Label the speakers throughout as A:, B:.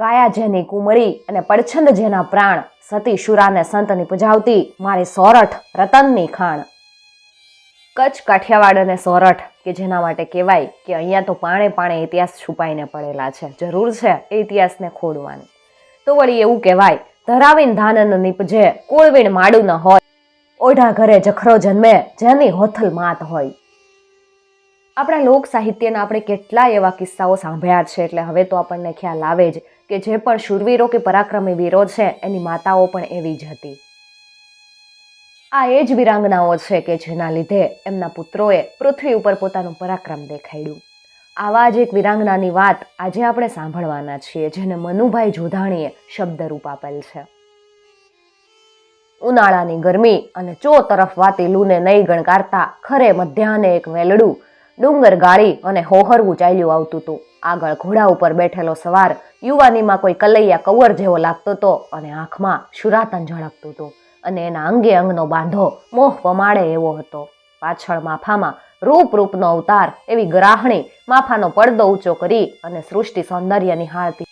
A: કાયા જેની કુમરી અને પડછંદ જેના પ્રાણ સતી શુરાને સંતની પૂજાવતી મારી સોરઠ રતનની ખાણ. કચ્છ કાઠિયાવાડ અને સોરઠ, કે જેના માટે કહેવાય કે અહીંયા તો પાણે પાણે ઇતિહાસ છુપાઈને પડેલા છે. જરૂર છે એ ઇતિહાસને ખોડવાની તો વળી એવું કહેવાય, ધરાવીન ધાનન નીપજે કોળવીણ માડું ન હોય. ઓઢા ઘરે જખરો જન્મે, જેની હોથલ માત હોય. આપણા લોક સાહિત્યના આપણે કેટલા એવા કિસ્સાઓ સાંભળ્યા છે, એટલે હવે તો આપણને ખ્યાલ આવે જ કે જે પણ શૂરવીરો કે પરાક્રમી વીરો છે, એની માતાઓ પણ એવી જ હતી. આ એ જ વીરાંગનાઓ છે કે જેના લીધે એમના પુત્રોએ પૃથ્વી ઉપર પોતાનું પરાક્રમ દેખાડ્યું. આવા જ એક વીરાંગનાની વાત આજે આપણે સાંભળવાના છીએ, જેને મનુભાઈ જોધાણીએ શબ્દરૂપ આપેલ છે. ઉનાળાની ગરમી અને ચો તરફ વાતી લૂને નહીં ગણકારતા ખરે મધ્યાહને એક વેલડું ડુંગર ગાળી અને હોહરવું ચાલ્યું આવતું હતું. આગળ ઘોડા ઉપર બેઠેલો સવાર યુવાનીમાં કોઈ કલૈયા કવર જેવો લાગતો હતો અને આંખમાં શુરાતન ઝળકતું હતું અને એના અંગે અંગનો બાંધો મોહ પમાડે એવો હતો. પાછળ માફામાં રૂપ રૂપનો અવતાર એવી ગ્રાહણી, માફાનો પડદો ઊંચો કરી અને સૃષ્ટિ સૌંદર્ય નિહાળતી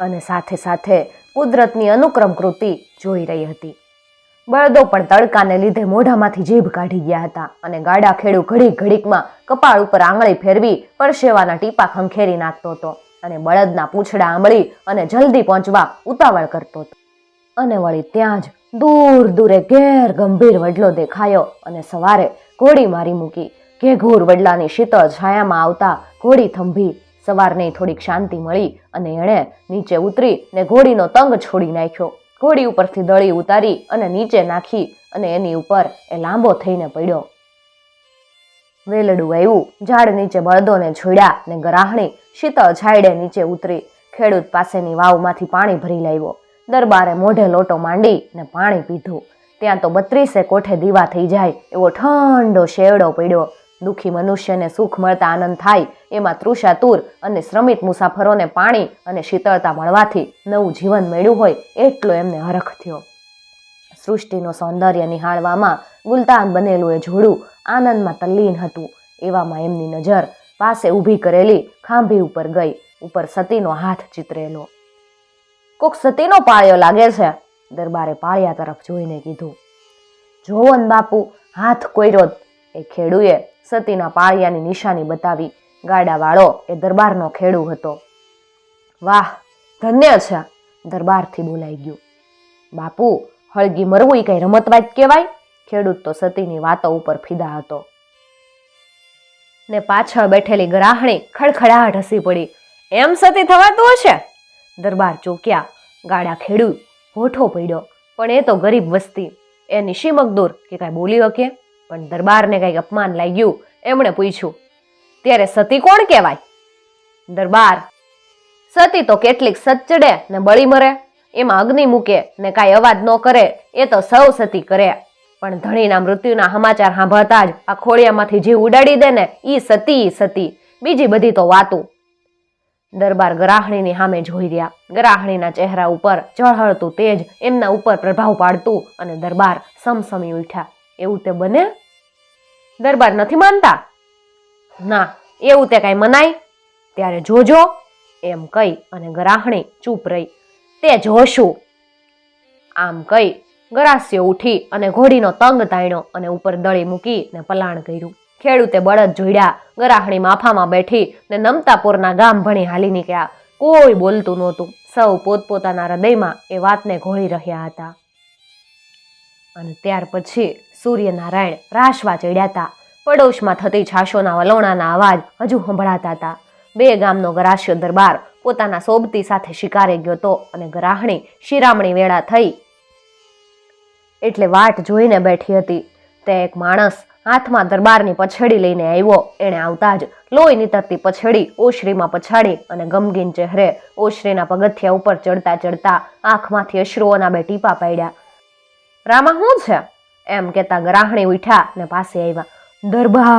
A: અને સાથે સાથે કુદરતની અનુક્રમ કૃતિ જોઈ રહી હતી. બળદો પણ તડકાને લીધે મોઢામાંથી જીભ કાઢી ગયા હતા અને ગાડા ખેડૂ ઘડીક ઘડીકમાં કપાળ ઉપર આંગળી ફેરવી પરસેવાના ટીપા ખંખેરી નાખતો હતો. અને બળદના પૂંછડા આંબળી અને જલ્દી પહોંચવા ઉતાવળ કરતો હતો. અને વળી ત્યાં જ દૂર દૂરે ઘેર ગંભીર વડલો દેખાયો અને સવારે ઘોડી મારી મૂકી. ઘેઘૂર વડલાની શીતળ છાયામાં આવતા ઘોડી થંભી સવારની થોડીક શાંતિ મળી અને એણે નીચે ઉતરી ને ઘોડીનો તંગ છોડી નાખ્યો. ઘોડી ઉપરથી દળી ઉતારી અને નીચે નાખી અને એની ઉપર એ લાંબો થઈને પડ્યો. વેલડું આવ્યું ઝાડ નીચે બળદોને છોડ્યા ને ગરાહણી શીતળ છાયડે નીચે ઉતરી ખેડૂત પાસેની વાવમાંથી પાણી ભરી લાવ્યો. દરબારે મોઢે લોટો માંડી ને પાણી પીધું. ત્યાં તો બત્રીસે કોઠે દીવા થઈ જાય એવો ઠંડો શેવડો પડ્યો. દુઃખી મનુષ્યને સુખ મળતા આનંદ થાય એમાં તૃષાતુર અને શ્રમિત મુસાફરોને પાણી અને શીતળતા મળવાથી નવું જીવન મળ્યું હોય એટલો એમને હરખ થયો. સૃષ્ટિનો સૌંદર્ય નિહાળવામાં ગુલતાન બનેલું એ જોડું આનંદમાં તલ્લીન હતું. એવામાં એમની નજર પાસે ઊભી કરેલી ખાંભી ઉપર ગઈ, ઉપર સતીનો હાથ ચિતરેલો. કોક સતીનો પાળ્યો લાગે છે, દરબારે પાળિયા તરફ જોઈને કીધું. જોવન બાપુ, હાથ કોઈરો એ ખેડૂએ સતીના પાળિયાની નિશાની બતાવી. ગાડાવાળો એ દરબારનો ખેડૂ હતો. વાહ, ધન્ય છે, દરબારથી બોલાઈ ગયું. બાપુ, હળગી મરવું એ કંઈ રમતવાજ કહેવાય? ખેડૂત તો સતીની વાતો ઉપર ફીદા હતો. ને પાછળ બેઠેલી ગ્રાહણી ખડખડાટ હસી પડી. એમ સતી થવાતું હશે? દરબાર ચોક્યા. ગાડા ખેડૂ હોઠો પડ્યો. પણ એ તો ગરીબ વસ્તી. એ નિશી મગદૂર કે કાંઈ બોલી શકે પણ દરબારને કંઈક અપમાન લાગ્યું. એમણે પૂછ્યું, ત્યારે સતી કોણ કહેવાય? દરબાર, સતી તો કેટલીક સચડે ને બળી મરે. એમાં અગ્નિ મૂકે ને કાંઈ અવાજ ન કરે. એ તો સૌ સતી કરે. પણ ધણીના મૃત્યુના સમાચાર સાંભળતા જ આ ખોળિયામાંથી જીવ ઉડાડી દે ને ઈ સતી સતી. બીજી બધી તો વાતું. દરબાર ગરાહણીની સામે જોઈ રહ્યા. ગરાહણીના ચહેરા ઉપર ચળહળતું તેજ એમના ઉપર પ્રભાવ પાડતું અને દરબાર સમસમી ઉઠ્યા. એવું તે બને? દરબાર નથી માનતા? ના, એવું તે કાંઈ મનાય? ત્યારે જોજો, એમ કહી અને ગરાહણી ચૂપ રહી. તે જોશું. આમ કહી ગરાસ્યો ઉઠી અને ઘોડીનો તંગ તાણ્યો અને ઉપર દળી મૂકી ને પલાણ કર્યું. ખેડૂતે બળદ જોડ્યા, ગરાહણી માફામાં બેઠી ને નમતાપુરના ગામ ભણી હાલી નીકળ્યા. કોઈ બોલતું નહોતું. સૌ પોતપોતાના હૃદયમાં એ વાતને ઘોળી રહ્યા હતા. અને ત્યાર પછી સૂર્યનારાયણ રાશવા ચડ્યા હતા. પડોશમાં થતી છાશોના વલોણાના અવાજ હજુ સંભળાતા હતા. બે ગામનો ગરાસ્યો દરબાર પોતાના સોબતી સાથે શિકારે ગયો હતો અને ગરાહણી શિરામણી વેળા થઈ એટલે વાટ જોઈને બેઠી હતી. તે એક માણસ હાથમાં દરબારની પછેડી લઈને આવ્યો. એણે આવતા જ લોહી નીતરતી પછેડી ઓશરીમાં પછાડી અને ગમગીન ચહેરે ઓશરીના પગથિયા ઉપર ચડતા ચડતા આંખમાંથી અશ્રુઓના બે ટીપા પાડ્યા. રામા શું છે? એમ કહેતા ગ્રાહણી ઉઠ્યા ને પાસે આવ્યા. દરબા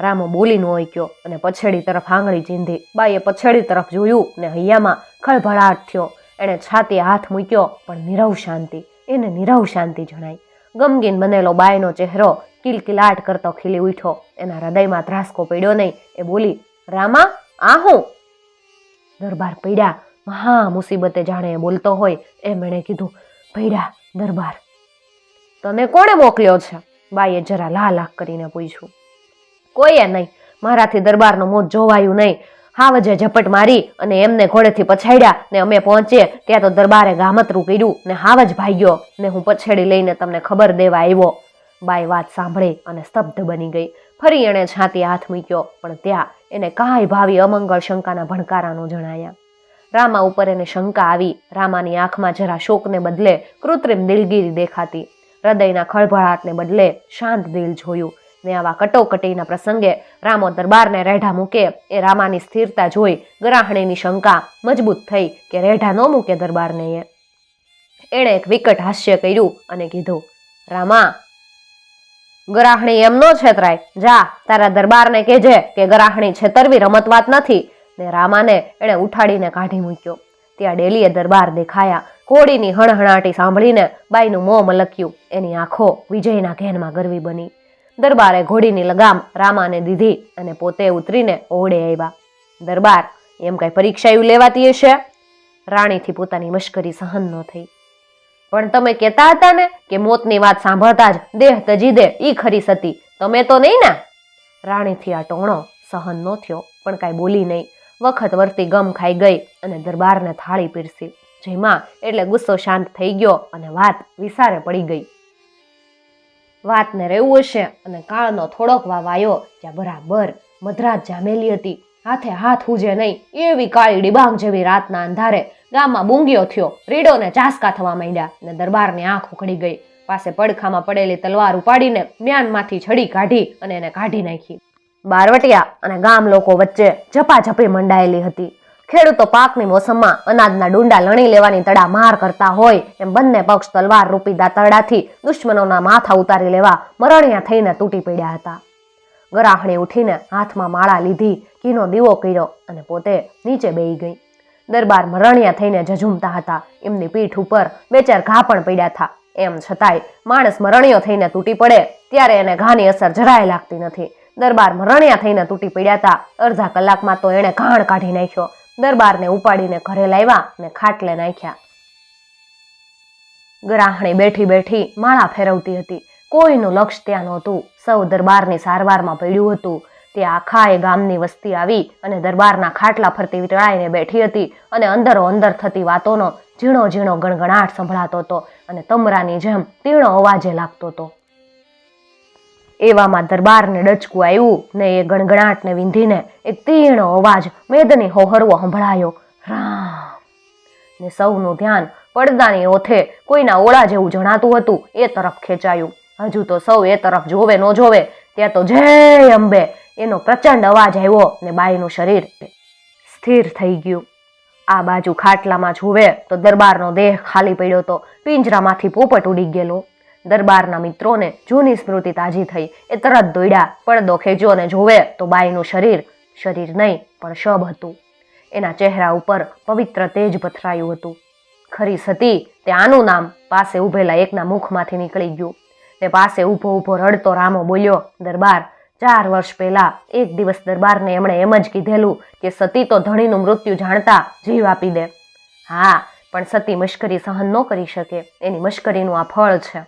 A: રામો બોલી ન ઓક્યો અને પછેડી તરફ આંગળી ચીંધી. બાઈએ પછેડી તરફ જોયું ને હૈયામાં ખળભળાટ થયો. એણે છાતી હાથ મૂક્યો, પણ નિરવ શાંતિ. એને નિરવ શાંતિ જણાઈ. ગમગીન બનેલો બાયનો ચહેરો કિલકિલાટ કરતો ખીલી ઉઠ્યો. એના હૃદયમાં ધ્રાસકો પડ્યો નહીં. એ બોલી, રામા, આ હું? દરબાર પડ્યા. મહા મુસીબતે જાણે બોલતો હોય એમ એણે કીધું ભૈડા દરબાર. તને કોણે મોકલ્યો છે? બાઈએ જરા લાલ કરીને પૂછ્યું. કોઈએ નહીં. મારાથી દરબારનો મોત જોવાયું નહીં. હાવજે ઝપટ મારી અને એમને ઘોડેથી પછાડ્યા ને અમે પહોંચીએ ત્યાં તો દરબારે ગામતરું કર્યું ને હાવજ ભાગ્યો ને હું પછેડી લઈને તમને ખબર દેવા આવ્યો. બાઈ વાત સાંભળી અને સ્તબ્ધ બની ગઈ. ફરી એણે છાતી હાથ મૂક્યો, પણ ત્યાં એને કાંઈ ભાવી અમંગળ શંકાના ભણકારાનું જણાયા. રામા ઉપર એને શંકા આવી, રામાની આંખમાં જરા શોકને બદલે કૃત્રિમ દિલગીરી દેખાતી. હૃદયના ખળભળાટને બદલે શાંત દિલ જોયું. ને આવા કટોકટીના પ્રસંગે રામો દરબારને રેઢા મૂકે. એ રામાની સ્થિરતા જોઈ ગરાહણીની શંકા મજબૂત થઈ કે રેઢા ન મૂકે દરબારને એ. એણે એક વિકટ હાસ્ય કર્યું અને કીધું, રામા, ગરાહણી એમ નો છેતરાય. જા, તારા દરબારને કહેજે કે ગરાહણી છેતરવી રમત વાત નથી. ને રામાને એણે ઉઠાડીને કાઢી મૂક્યો. ત્યાં ડેલીએ દરબાર દેખાયા. કોળીની હણહણાટી સાંભળીને બાઈનું મોં મલક્યું. એની આંખો વિજયના ઘેનમાં ગરવી બની. દરબારે ઘોડીની લગામ રામાને દીધી અને પોતે ઉતરીને ઓળે આવ્યા. દરબાર, એમ કઈ પરીક્ષાયું લેવાતી હશે રાણીથી પોતાની મશ્કરી સહન ન થઈ. પણ તમે કહેતા હતા ને કે મોતની વાત સાંભળતા જ દેહ તજી દે, ઈ ખરી સતી. તમે તો નહીં ને રાણીથી આ ટોણો સહન ન થયો, પણ કાંઈ બોલી નહીં. વખત વર્તી ગમ ખાઈ ગઈ અને દરબારને થાળી પીરસી. જેમાં એટલે ગુસ્સો શાંત થઈ ગયો અને વાત વિસારે પડી ગઈ. વાતને રહેવું હશે અને કાળનો થોડોક વાવાયો ત્યાં બરાબર મધરાત જામેલી હતી. હાથે હાથ ઉજે નહીં, એવી કાળી ડિબાંગ જેવી રાતના અંધારે ગામમાં બૂંગીઓ થયો. રીડોને ચાસકા થવા માંડ્યા ને દરબારની આંખ ઉખડી ગઈ. પાસે પડખામાં પડેલી તલવાર ઉપાડીને મ્યાનમાંથી છડી કાઢી અને એને કાઢી નાખી. બારવટિયા અને ગામ લોકો વચ્ચે ઝપાઝપી મંડાયેલી હતી. ખેડૂતો પાકની મોસમમાં અનાજના ડુંડા લણી લેવાની તડા માર કરતા હોય એમ બંને પક્ષ તલવાર રૂપી દાતરડાથી દુશ્મનોના માથા ઉતારી લેવા મરણિયા થઈને તૂટી પડ્યા હતા. ગરાહણી ઉઠીને હાથમાં માળા લીધી, ઘીનો દીવો કર્યો અને પોતે નીચે બેહી ગઈ. દરબાર મરણિયા થઈને ઝઝૂમતા હતા. એમની પીઠ ઉપર બે ચાર ઘા પણ પડ્યા હતા. એમ છતાંય માણસ મરણિયો થઈને તૂટી પડે ત્યારે એને ઘાની અસર જરાય લાગતી નથી. દરબાર મરણિયા થઈને તૂટી પડ્યા હતા. અડધા કલાકમાં તો એણે ઘાણ કાઢી નાખ્યો. દરબારને ઉપાડીને ઘરે લાવ્યા ને ખાટલે નાખ્યા. ગ્રાહણી બેઠી બેઠી માળા ફેરવતી હતી. કોઈનું લક્ષ ત્યાં નહોતું. સૌ દરબારની સારવારમાં પડ્યું હતું. તે આખા એ ગામની વસ્તી આવી અને દરબારના ખાટલા ફરતી વિટળાઈને બેઠી હતી અને અંદરો અંદર થતી વાતોનો ઝીણો ઝીણો ગણગણાટ સંભળાતો હતો અને તમરાની જેમ તીણો અવાજે લાગતો હતો. એવામાં દરબારને ડચકું આવ્યું ને એ ગણગણાટને વિંધીને એક તીણો અવાજ મેદની હોહરવો સંભળાયો, રામ. ને સૌનું ધ્યાન પડદાની ઓથે કોઈના ઓળા જેવું જણાતું હતું, એ તરફ ખેંચાયું. હજુ તો સૌ એ તરફ જોવે ન જોવે, ત્યાં તો જય અંબે એનો પ્રચંડ અવાજ આવ્યો ને બાઈનું શરીર સ્થિર થઈ ગયું. આ બાજુ ખાટલામાં જુએ તો દરબારનો દેહ ખાલી પડ્યો તો પિંજરામાંથી પોપટ ઉડી ગયેલો. દરબારના મિત્રોને જૂની સ્મૃતિ તાજી થઈ. એ તરત દોડ્યા, પડદો ખેંચ્યો અને જોવે તો બાઈનું શરીર શરીર નહીં, પણ શબ હતું. એના ચહેરા ઉપર પવિત્ર તેજ પથરાયું હતું. ખરી સતી, તે આનું નામ પાસે ઊભેલા એકના મુખમાંથી નીકળી ગયું. તે પાસે ઊભો ઊભો રડતો રામો બોલ્યો, દરબાર, ચાર વર્ષ પહેલા એક દિવસ દરબારને એમણે એમ જ કીધેલું કે સતી તો ધણીનું મૃત્યુ જાણતા જીવ આપી દે. હા, પણ સતી મશ્કરી સહન ન કરી શકે. એની મશ્કરીનું આ ફળ છે.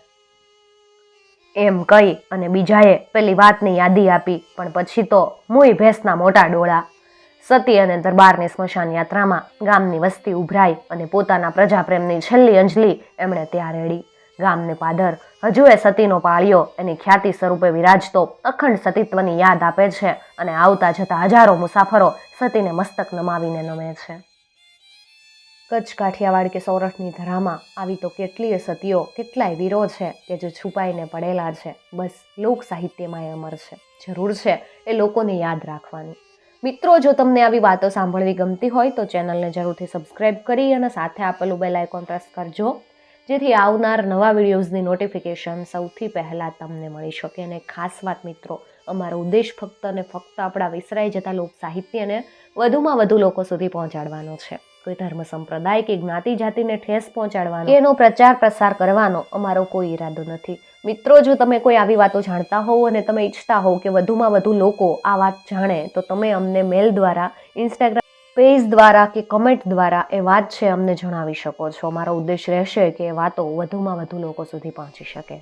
A: એમ કહી અને બીજાએ પેલી વાતની યાદી આપી, પણ પછી તો મુઈ ભેંસના મોટા ડોળા. સતી અને દરબારની સ્મશાન યાત્રામાં ગામની વસ્તી ઉભરાઈ અને પોતાના પ્રજાપ્રેમની છેલ્લી અંજલિ એમણે ત્યાં રેડી. ગામને પાદર હજુ એ સતીનો પાળ્યો, એની ખ્યાતિ સ્વરૂપે વિરાજતો અખંડ સતીત્વની યાદ આપે છે અને આવતા જતા હજારો મુસાફરો સતીને મસ્તક નમાવીને નમે છે. કચ્છ કાઠિયાવાડ કે સૌરાષ્ટ્રની ધરામાં આવી તો કેટલીય સતીઓ કેટલાય વીરો છે કે જે છુપાઈને પડેલા છે. બસ લોક સાહિત્યમાં એ અમર છે. જરૂર છે એ લોકોને યાદ રાખવાની. મિત્રો, જો તમને આવી વાતો સાંભળવી ગમતી હોય તો ચેનલને જરૂરથી સબસ્ક્રાઇબ કરી અને સાથે આપેલું બેલ આઇકોન પ્રેસ કરજો. જેથી આવનાર નવા વિડીયોઝની નોટિફિકેશન સૌથી પહેલાં તમને મળી શકે. અને ખાસ વાત મિત્રો, અમારો ઉદ્દેશ ફક્ત અને ફક્ત આપણા વિસરાઈ જતા લોક સાહિત્યને વધુમાં વધુ લોકો સુધી પહોંચાડવાનો છે. કોઈ ધર્મ સંપ્રદાય કે જ્ઞાતિ જાતિને ઠેસ પહોંચાડવાનો, એનો પ્રચાર પ્રસાર કરવાનો અમારો કોઈ ઈરાદો નથી. મિત્રો, જો તમે કોઈ આવી વાતો જાણતા હોવ અને તમે ઈચ્છતા હોવ કે વધુમાં વધુ લોકો આ વાત જાણે, તો તમે અમને મેલ દ્વારા ઇન્સ્ટાગ્રામ પેજ દ્વારા કે કમેન્ટ દ્વારા એ વાત છે અમને જણાવી શકો છો. અમારો ઉદ્દેશ રહેશે કે વાતો વધુમાં વધુ લોકો સુધી પહોંચી શકે.